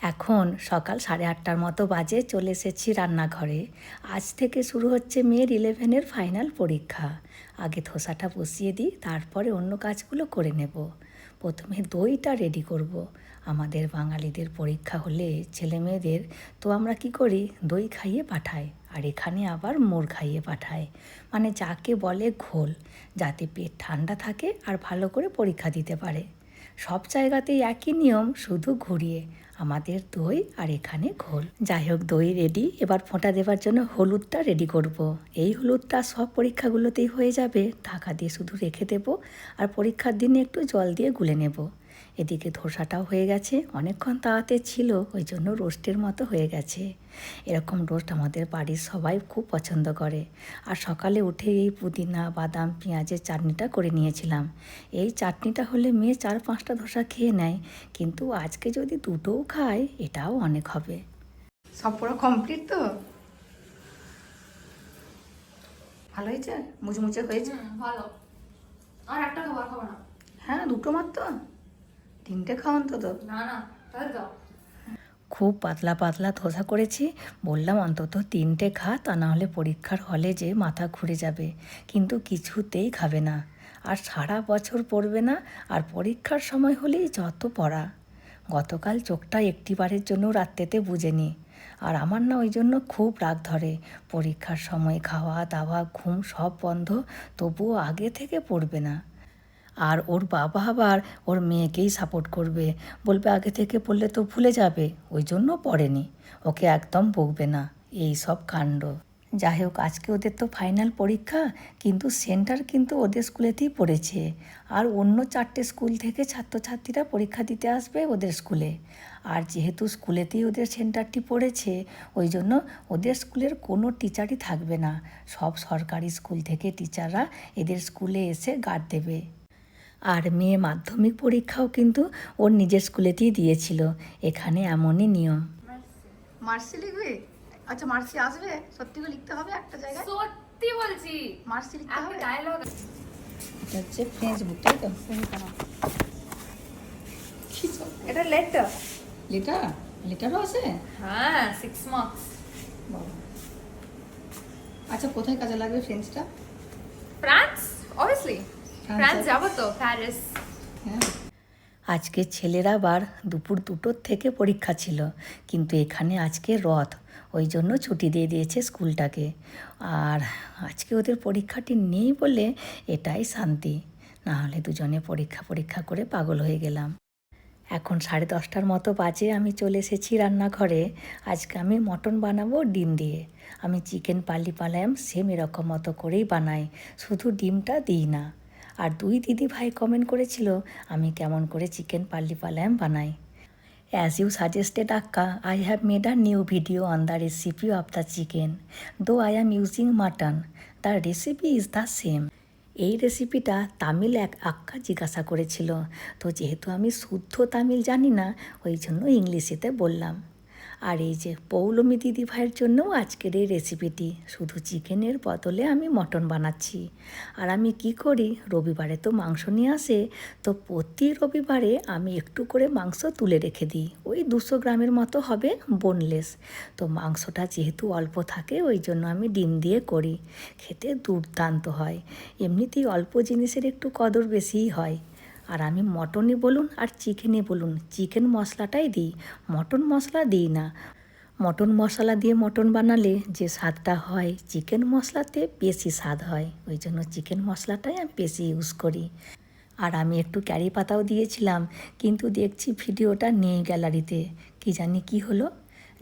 এখন সকাল সাড়ে আটটার মতো বাজে চলে এসেছি রান্নাঘরে। আজ থেকে শুরু হচ্ছে মেয়ের ইলেভেনের ফাইনাল পরীক্ষা। আগে ধোসাটা বসিয়ে দিই, তারপরে অন্য কাজগুলো করে নেব। প্রথমে দইটা রেডি করব। আমাদের বাঙালিদের পরীক্ষা হলে ছেলে মেয়েদের তো আমরা কি করি? দই খাইয়ে পাঠাই, আর এখানে আবার মোর খাইয়ে পাঠায় মানে যাকে বলে ঘোল, যাতে পেট ঠান্ডা থাকে আর ভালো করে পরীক্ষা দিতে পারে। সব জায়গাতেই একই নিয়ম, শুধু ঘুরিয়ে। আমাদের দই আর এখানে ঘোল। যাই হোক দই রেডি এবার ফোঁটা দেবার জন্য হলুদটা রেডি করব। এই হলুদটা সব পরীক্ষাগুলোতেই হয়ে যাবে। ঢাকা দিয়ে শুধু রেখে দেব আর পরীক্ষার দিনে একটু জল দিয়ে গুলে নেব। এদিকে ধোসাটাও হয়ে গেছে। অনেকক্ষণ তাড়াতে ছিল ওই জন্য রোস্টের মতো হয়ে গেছে। এরকম রোস্ট আমাদের বাড়ির সবাই খুব পছন্দ করে। আর সকালে উঠে এই পুদিনা বাদাম পেঁয়াজের চাটনিটা করে নিয়েছিলাম। এই চাটনিটা হলে মেয়ে চার পাঁচটা ধোসা খেয়ে নেয় কিন্তু আজকে যদি দুটোও খায় এটাও অনেক হবে। সব পুরো কমপ্লিট তো? ভালো হয়েছে? মুচমুচে হয়েছে? ভালো। আর একটা খাবার খাব না। হ্যাঁ দুটো মাত্র? তিনটে খাওয়ান তো তো না না তাহলে দাও। খুব পাতলা পাতলা ধোসা করেছি। বললাম অন্তত তিনটে খা তা না হলে পরীক্ষার হলে যে মাথা ঘুরে যাবে। কিন্তু কিছুতেই খাবে না। আর সারা বছর পড়বে না আর পরীক্ষার সময় হলেই যত পড়া। গতকাল চোখটা একটিবারের জন্য রাত্রেতে বুঝেনি। আর আমার না ওই জন্য খুব রাগ ধরে। পরীক্ষার সময় খাওয়া দাওয়া ঘুম সব বন্ধ তবুও আগে থেকে পড়বে না। আর ওর বাবা আবার ওর মেয়েকেই সাপোর্ট করবে। বলবে, আগে থেকে পড়লে তো ভুলে যাবে। ওই জন্য পড়েনি। ওকে একদম বকবে না। এই সব কাণ্ড। যাই হোক, আজকে ওদের তো ফাইনাল পরীক্ষা, কিন্তু সেন্টার কিন্তু ওদের স্কুলেতেই পড়েছে। আর অন্য চারটে স্কুল থেকে ছাত্রছাত্রীরা পরীক্ষা দিতে আসবে ওদের স্কুলে। আর যেহেতু স্কুলেতেই ওদের সেন্টারটি পড়েছে, ওই জন্য ওদের স্কুলের কোনো টিচারই থাকবে না। সব সরকারি স্কুল থেকে টিচাররা এদের স্কুলে এসে গার্ড দেবে। আর মেয়ে মাধ্যমিক পরীক্ষাও কিন্তু ওর নিজের স্কুলেতেই দিয়েছিল। এখানে এমনই নিয়ম। মার্সি লিখবে? আচ্ছা মার্সি আসবে? সত্যি করে লিখতে হবে একটা জায়গায়? সত্যি বলছি। মার্সি লিখতে হবে? ডায়লগ এটা হচ্ছে ফেসবুক তাই তো? এটা লেটার লেটার লেটারও আছে? হ্যাঁ সিক্স মার্কস আচ্ছা কোথায় কাজে লাগবে অবভিয়াসলি হ্যাঁ। আজকে ছেলের আবার দুপুর দুটোর থেকে পরীক্ষা ছিল, কিন্তু এখানে আজকে রথ, ওই জন্য ছুটি দিয়ে দিয়েছে স্কুলটাকে। আর আজকে ওদের পরীক্ষাটি নেই বলে এটাই শান্তি না হলে দুজনে পরীক্ষা পরীক্ষা করে পাগল হয়ে গেলাম। এখন সাড়ে দশটার মতো বাজে, আমি চলে এসেছি রান্নাঘরে। আজকে আমি মটন বানাবো ডিম দিয়ে। আমি চিকেন পাল্লি পালায়াম সেম এরকম মতো করেই বানাই, শুধু ডিমটা দিই না। আর দুই দিদি ভাই কমেন্ট করেছিল, আমি কেমন করে চিকেন পাল্লি পালায়াম বানাই? As you suggested Hakka I have made a new video on the recipe of the chicken though I am using mutton the recipe is the same এই রেসিপিটা তামিল এক আক্কা জিজ্ঞাসা করেছিল। তো যেহেতু আমি শুদ্ধ তামিল জানি না, ওই জন্য ইংলিশেতে বললাম। আর এই যে পৌলমী দিদি ভাইয়ের জন্যও আজকের এই রেসিপিটি শুধু চিকেনের বদলে আমি মটন বানাচ্ছি। আর আমি কি করি, রবিবারে তো মাংস নিয়ে আসে, তো প্রতি রবিবারে আমি একটু করে মাংস তুলে রেখে দিই। ওই দুশো গ্রামের মতো হবে বোনলেস তো মাংসটা যেহেতু অল্প থাকে, ওই জন্য আমি ডিম দিয়ে করি। খেতে দুর্দান্ত হয়। এমনিতেই অল্প জিনিসের একটু কদর বেশিই হয়। আর আমি মটনই বলুন আর চিকেনই বলুন, চিকেন মশলাটাই দিই। মটন মশলা দিই না। মটন মশলা দিয়ে মটন বানালে যে স্বাদটা হয়, চিকেন মশলাতে বেশি স্বাদ হয়। ওই জন্য চিকেন মশলাটাই আমি বেশি ইউজ করি। আর আমি একটু ক্যারি পাতাও দিয়েছিলাম, কিন্তু দেখছি ভিডিওটা নেই গ্যালারিতে। কি জানি কি হলো?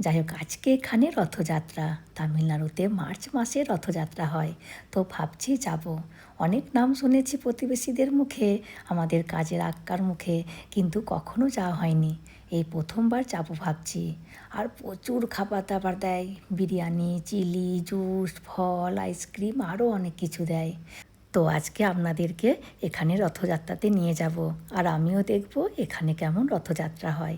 যাই হোক আজকে এখানে রথযাত্রা। তামিলনাড়ুতে মার্চ মাসে রথযাত্রা হয়। তো ভাবছি যাব। অনেক নাম শুনেছি প্রতিবেশীদের মুখে, আমাদের কাজের আক্কার মুখে, কিন্তু কখনো যাওয়া হয়নি। এই প্রথমবার যাব ভাবছি। আর প্রচুর খাবার দাবার দেয়। বিরিয়ানি, চিলি, জুস, ফল, আইসক্রিম আরও অনেক কিছু দেয়। তো আজকে আপনাদেরকে এখানে রথযাত্রাতে নিয়ে যাব। আর আমিও দেখব এখানে কেমন রথযাত্রা হয়।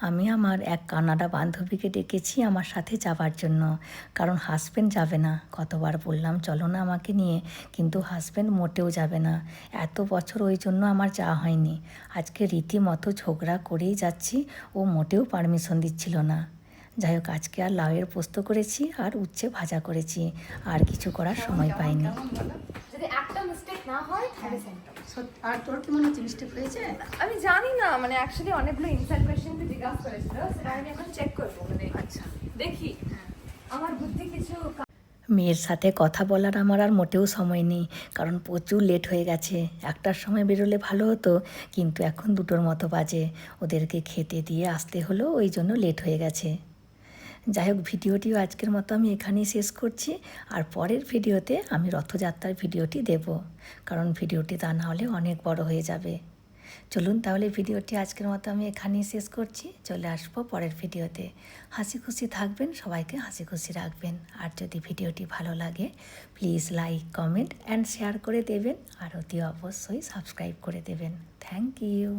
আমি আমার এক কানাডা বান্ধবীকে ডেকেছি আমার সাথে যাবার জন্য। কারণ হাজব্যান্ড যাবে না। কতবার বললাম, চলো না আমাকে নিয়ে। কিন্তু হাজব্যান্ড মোটেও যাবে না। এত বছর ওই জন্য আমার যাওয়া হয়নি। আজকে রীতিমতো ঝগড়া করেই যাচ্ছি। ও মোটেও পারমিশন দিচ্ছিল না। যাই হোক, আজকে আর লাউয়ের পোস্ত করেছি আর উচ্ছে ভাজা করেছি। আর কিছু করার সময় পাইনি। একটা না হয় তাহলে সেন্টার আর তোর কি মনে হচ্ছে মিস্টেক হয়েছে? আমি জানি না মানে অ্যাকচুয়ালি অনেকগুলো ইনসাইড কোয়েশ্চেন তুই জিজ্ঞাসা করেছিল সেটা আমি এখন চেক করব মানে আচ্ছা। দেখি। আমার বুদ্ধি কিছু মেয়ের সাথে কথা বলার আমার আর মোটেও সময় নেই কারণ প্রচুর লেট হয়ে গেছে। একটার সময় বেরোলে ভালো হতো কিন্তু এখন দুটোর মতো বাজে। ওদেরকে খেতে দিয়ে আসতে হলো ওই জন্য লেট হয়ে গেছে। যাই হোক, ভিডিওটিও আজকের মতো আমি এখানেই শেষ করছি। আর পরের ভিডিওতে আমি রথযাত্রার ভিডিওটি দেব, কারণ ভিডিওটি তা না হলে অনেক বড় হয়ে যাবে। চলুন তাহলে ভিডিওটি আজকের মতো আমি এখানেই শেষ করছি, চলে আসব পরের ভিডিওতে। হাসি খুশি থাকবেন, সবাইকে হাসি খুশি রাখবেন। আর যদি ভিডিওটি ভালো লাগে please like comment and share করে দেবেন। আর অতি অবশ্যই সাবস্ক্রাইব করে দেবেন। Thank you